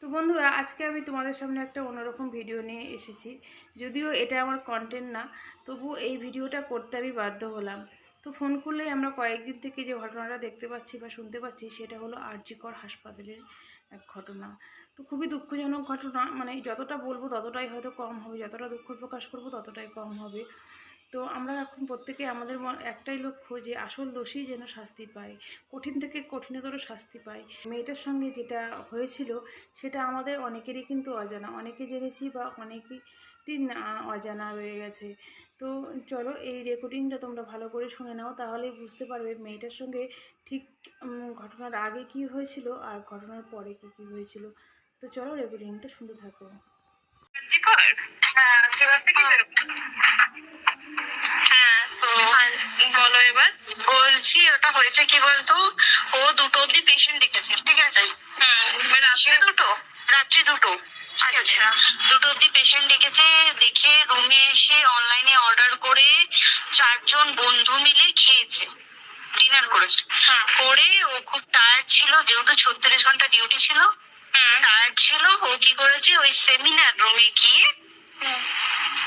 তো বন্ধুরা, আজকে আমি তোমাদের সামনে একটা অন্যরকম ভিডিও নিয়ে এসেছি। যদিও এটা আমার কন্টেন্ট না, তবু এই ভিডিওটা করতে আমি বাধ্য হলাম। তো ফোন করলেই আমরা কয়েকদিন থেকে যে ঘটনাটা দেখতে পাচ্ছি বা শুনতে পাচ্ছি, সেটা হলো আরজিকর হাসপাতালের এক ঘটনা। তো খুবই দুঃখজনক ঘটনা মানে যতটা বলব ততটাই হয়তো কম হবে, যতটা দুঃখ প্রকাশ করব ততটাই কম হবে। তো আমরা এখন প্রত্যেকে আমাদের একটাই লক্ষ্য যে আসল দোষী যেন শাস্তি পায়, কঠিন থেকে কঠিনতর শাস্তি পায়। মেয়েটার সঙ্গে যেটা হয়েছিল সেটা আমাদের অনেকেরই কিন্তু অজানা, অনেকে জেনেছি বা অনেকেরই অজানা রয়ে গেছে। তো চলো এই রেকর্ডিংটা তোমরা ভালো করে শুনে নাও, তাহলেই বুঝতে পারবে মেয়েটার সঙ্গে ঠিক ঘটনার আগে কি হয়েছিল আর ঘটনার পরে কি কি হয়েছিল। তো চলো রেকর্ডিংটা শুনতে থাকো কার্যকর হ্যাঁ সেখান থেকে হ্যাঁ তো বলো এবার বলছি ওটা হয়েছে কি বলতো? ও দুটো অব্দি পেশেন্ট ডেকেছে ঠিক আছে? হুম রাত্রে দুটো? রাত্রি দুটো আছে? দুটো অব্দি পেশেন্ট ডেকেছে দেখে রুমে এসে অনলাইনে অর্ডার করে চারজন বন্ধু মিলে খেয়েছে ডিনার করেছে। করে ও খুব টায়ার্ড ছিল যেহেতু ছত্রিশ ঘণ্টা ডিউটি ছিল টায়ার্ড ছিল ও কি করেছে ওই সেমিনার রুমে গিয়ে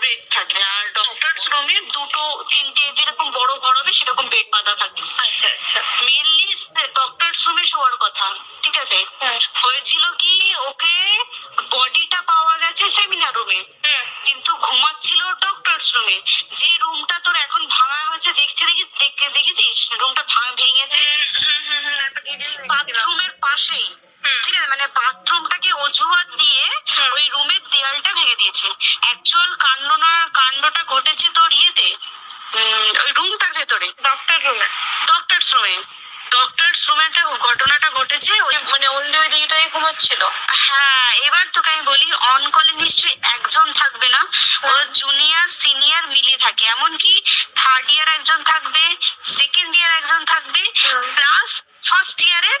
বেড থাকে আর ডক্টরস রুমে দুটো তিনটে যেরকম বড় বড় হবে সেরকম বেড পাতা থাকে আচ্ছা আচ্ছা মেনলি ডক্টরস রুমে শোয়ার কথা ঠিক আছে হয়েছিল কি ওকে বডিটা পাওয়া গেছে সেমিনার রুমে কিন্তু ঘুমাচ্ছিল ডক্টরস রুমে যে রুমটা তোর এখন ভাঙা হয়েছে দেখছে দেখি দেখ- দেখেছিস রুমটা ভাঙা ভেঙেছে বাথরুমের পাশেই দিয়েছে অ্যাকচুয়াল কাণ্ড না কাণ্ডটা ঘটেছে তোর ইয়েতে ওই রুমটার ভেতরে। ডক্টর রুমে ডক্টরস রুমে ডক্টরস রুমে একটা ঘটনাটা ঘটেছে ওই মানে অন্য ওই দিকটাই ঘুমাচ্ছিল? হ্যাঁ এবার তোকে আমি বলি অন কলে নিশ্চয়ই একজন থাকবে না। ওর জুনিয়র সিনিয়র মিলিয়ে থাকে। এমনকি থার্ড ইয়ার একজন থাকবে সেকেন্ড ইয়ার একজন থাকবে প্লাস ফার্স্ট ইয়ারের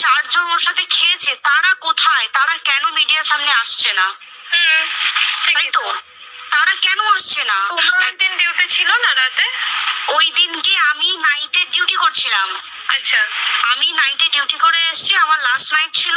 চারজন ওর সাথে খেয়েছে তারা কোথায়? তারা কেন মিডিয়ার সামনে আসছে না? তাই তো? তারা কেন আসছে না? একদিন ডিউটি ছিল না রাতে? ওই দিনকে আমি নাইটে ডিউটি করছিলাম। আচ্ছা। আমি নাইটে ডিউটি করে এসেছি আমার লাস্ট নাইট ছিল।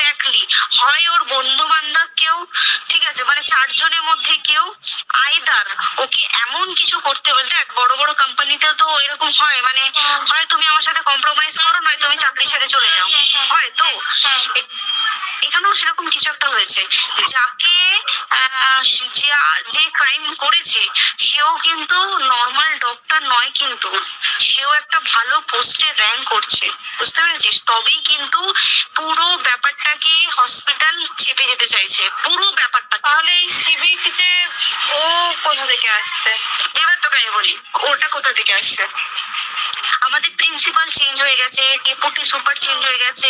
এক্স্যাক্টলি হয় ওর বন্ধু বান্ধব কেউ ঠিক আছে মানে চারজনের মধ্যে কেউ আইদার ওকে এমন কিছু করতে বলতে এক বড় বড় কোম্পানিতেও তো এরকম হয় মানে হয় তুমি আমার সাথে কম্প্রোমাইজ করো নয় তুমি চাকরি ছেড়ে চলে যাও। হুম, হুম, হুম। হয় তো? এখানেও সেরকম কিছু একটা হয়েছে। যাকে যে ক্রাইম করেছে সেও কিন্তু নর্মাল ডক্টর নয় কিন্তু সেও একটা ভালো পোস্টে র্যাঙ্ক করছে। বুঝতে পেরেছিস? তবেই কিন্তু পুরো ব্যাপারটাকে হসপিটাল চেপে যেতে চাইছে। পুরো ব্যাপারটা তাহলে এই সিভিক যে ও কোথা থেকে আসছে? এবার তোকে আমি বলি ওটা কোথা থেকে আসছে? আমাদের প্রিন্সিপাল চেঞ্জ হয়ে গেছে ডেপুটি সুপার চেঞ্জ হয়ে গেছে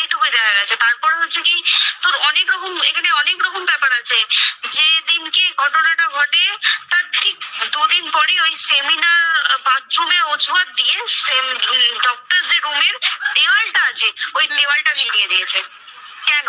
এইটুকুই দেখা গেছে। তারপরে হচ্ছে কি, তোর অনেক রকম, এখানে অনেক রকম ব্যাপার আছে। যে দিনকে ঘটনাটা ঘটে, তার ঠিক দুদিন পরে ওই সেমিনার বাথরুমের অজুহাত দিয়ে সেম ডক্টর যে রুমের দেওয়ালটা আছে, ওই দেওয়ালটা ভেঙে দিয়েছে। কেন?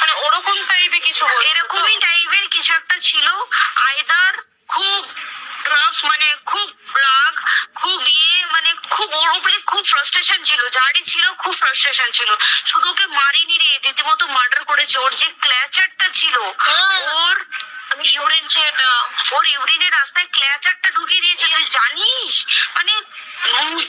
মানে ওরকম টাইপের কিছু? এরকমই টাইপের কিছু একটা ছিল। আইদার খুব রাফ মানে খুব রাগ খুব ইয়ে মানে খুব ওর উপরে খুব ফ্রাস্ট্রেশন ছিল। যারই ছিল খুব ফ্রাস্ট্রেশন ছিল। শুধু ওকে মারিনি রে রীতিমতো মার্ডার করেছে। ওর যে ক্ল্যাচারটা ছিল ওর আমি শুনেছি এটা ওর ইউরিনের রাস্তায় ক্ল্যাচারটা ঢুকিয়ে দিয়েছে তুই জানিস? মানে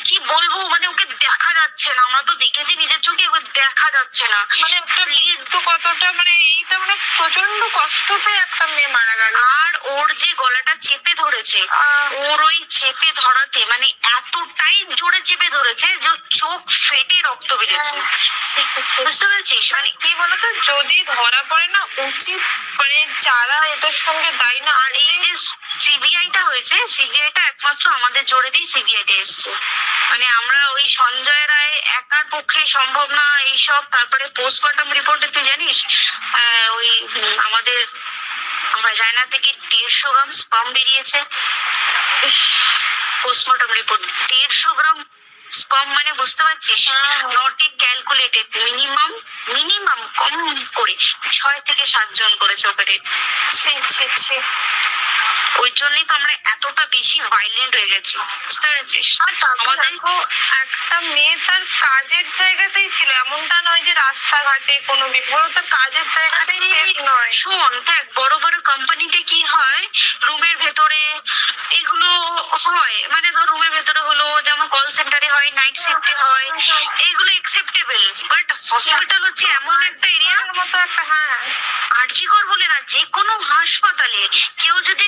কি বলব মানে ওকে দেখা যাচ্ছে না। আমরা তো দেখেছি নিজের চোখে ওকে দেখা যাচ্ছে না। মানে একটা তো কতটা মানে এইটা মানে প্রচণ্ড কষ্ট পেয়ে একটা মেয়ে মারা গেল। আর ওর যে গলাটা চেপে ধরেছে ওর ওই চেপে ধরাতে মানে এতটাই জোরে চেপে ধরেছে যে চোখ ফেটে রক্ত বেরিয়েছে। বুঝতে পেরেছিস? মানে কি বলতো যদি ধরা পড়ে না উচিত মানে যারা এটার সঙ্গে দায়ী না আর এই যে সিবিআইটা হয়েছে সিবিআইটা একমাত্র আমাদের জোরেতেই সিবিআইটা এসছে। মানে আমরা ওই সঞ্জয় রায় একার পক্ষে সম্ভব না এইসব তারপরে পোস্টমর্টম রিপোর্টে তুই জানিস আহ, ওই আমাদের ভাজাইনা থেকে দেড়শো গ্রাম স্পাম বেরিয়েছে পোস্টমর্টম রিপোর্ট দেড়শো গ্রাম স্পাম মানে বুঝতে পারছিস। নট ক্যালকুলেটেড মিনিমাম মিনিমাম কম করে ছয় থেকে সাতজন করেছে অপারেট ছি ছি ছি। ওই জন্যই তো আমরা এতটা বেশি ভাইলেন্ট হয়ে গেছি বুঝতে পেরেছিস? আমাদের একটা মেয়ে তার কাজের জায়গাতেই ছিল এমনটা নয় যে রাস্তাঘাটে কোনো বিপদ তার কাজের জায়গাতেই নয়। শোন দেখ বড় বড় কোম্পানিতে কি হয় রুমের ভেতরে এগুলো হয় মানে ধর রুমের ভেতরে হলো যেমন কল সেন্টারে হয় নাইট শিফটে হয় এগুলো একসেপ্টেবল বাট হসপিটাল হচ্ছে এমন একটা এরিয়া মতো একটা হ্যাঁ আর্জিকর বলে না যে কোনো হাসপাতালে কেউ যদি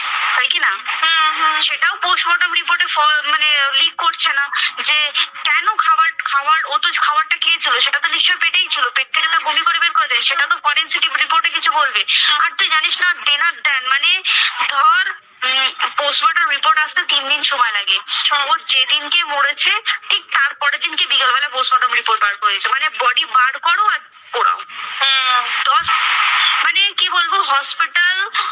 সেটাও পোস্টমর্টম রিপোর্টে মানে লিক করছে না যে কেন খাবার খাবার ও তো খাবারটা খেয়েছিল সেটা তো নিশ্চয়ই পেটেই ছিল পেট থেকে তো বমি করে বের করে দেয় সেটা তো ফরেন্সিক রিপোর্টে কিছু বলবে। আর তুই জানিস না দেনার দেন মানে ধর পোস্টমর্টম রিপোর্ট আসতে তিন দিন সময় লাগে। ও যেদিনকে মরেছে ঠিক তারপরের দিনকে বিকালবেলা পোস্টমর্টম রিপোর্ট বার করেছে মানে বডি বার করো আর পোড়াও। হুম দশ মানে কি বলব হসপিটাল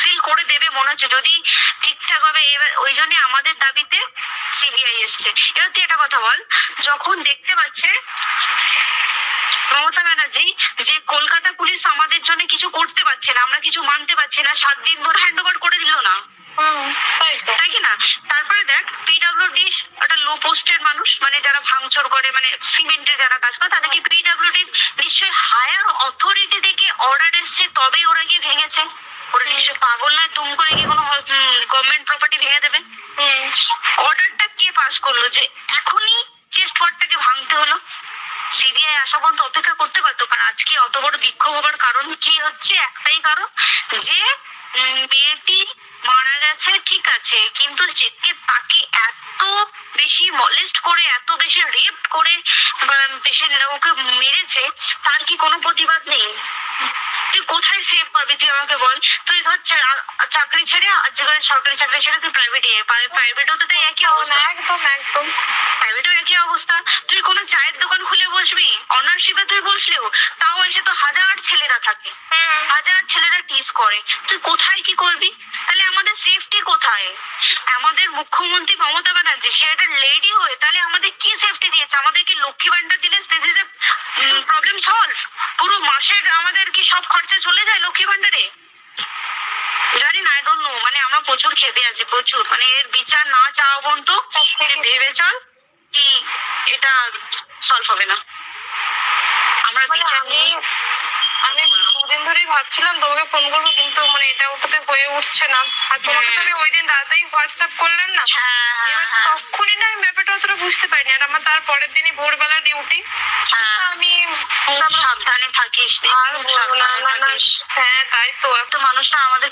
সিল করে দেবে মনে হচ্ছে যদি ঠিকঠাক ভাবে এবার ওই জন্য আমাদের দাবিতে সিবিআই এসছে। এবার তুই একটা কথা বল যখন দেখতে পাচ্ছে মমতা ব্যানার্জি যে কলকাতা পুলিশ আমাদের জন্য কিছু করতে পারছে না আমরা কিছু মানতে পারছি না সাত দিন ধরে হ্যান্ড ওভার করে দিল না। তাই কি না? তারপরে দেখ পিডাব্লিউডি একটা লো পোস্টের মানুষ মানে যারা ভাঙচুর করে মানে সিমেন্টে যারা কাজ করে তাদেরকে পিডাব্লিউডি নিশ্চয়ই হায়ার অথরিটি থেকে অর্ডার এসছে তবেই ওরা গিয়ে ভেঙেছে। ওরা নিশ্চয়ই পাগল নয় তুম করে কি কোনো গভর্নমেন্ট প্রপার্টি ভেঙে দেবে? অর্ডারটা কে পাস করল? যে এখনই চেস্ট ওয়ার্ডটাকে ভাঙতে হলো। সিবিআই আসা পর্যন্ত অপেক্ষা করতে পারতো কারণ আজকে অত বড় বিক্ষোভ হবার কারণ কি হচ্ছে? একটাই কারণ যে মেয়েটি মারা গেছে ঠিক আছে কিন্তু যে তাকে এত বেশি মলেস্ট করে এত বেশি রেপ করে পেশেন্ট ওকে মেরেছে তার কি কোনো প্রতিবাদ নেই? তুই কোথায় সেভ পাবি? তুই আমাকে বল। তুই ধর চাকরি ছেড়ে আজকাল সরকারি চাকরি ছেড়ে তুই প্রাইভেট প্রাইভেটও তো তাই একই অবস্থা। একদম একদম। প্রাইভেটও একই অবস্থা। তুই কোনো চায়ের দোকান খুলে বসবি? অনারশিপে তুই বসলেও তাও এসে তো হাজার ছেলেরা থাকে। হাজার ছেলেরা টিস করে। তুই কোথায় কি করবি? তাহলে আমাদের সেফটি কোথায়? আমাদের মুখ্যমন্ত্রী মমতা ব্যানার্জি সে একটা লেডি হয়ে তাহলে আমাদের কি সেফটি দিয়েছে আমাদের কি লক্ষ্মী ভান্ডার দিলে প্রবলেম সলভ পুরো মাসের আমাদের কি সব খরচা চলে যায় লক্ষ্মী ভান্ডারে জানি না আই ডোন্ট নো মানে আমরা প্রচুর খেপে আছি প্রচুর। মানে এর বিচার না চাওয়া পর্যন্ত ভেবে চল কি এটা সলভ হবে না। আমরা মানে বিচার নিয়ে আমি দুদিন ধরেই ভাবছিলাম তোমাকে ফোন করব কিন্তু মানে এটা ওটাতে হয়ে উঠছে না। আর তোমাকে তো আমি ওই দিন রাতেই হোয়াটসঅ্যাপ করলাম না। হ্যাঁ এবার হ্যাঁ। তখনই না আমি ব্যাপারটা অতটা বুঝতে পারিনি। আর আমার তার পরের দিনই ভোরবেলা ডিউটি হ্যাঁ। আমি সাবধানে থাকিস আর না না না হ্যাঁ তাই তো। তো মানুষটা আমাদের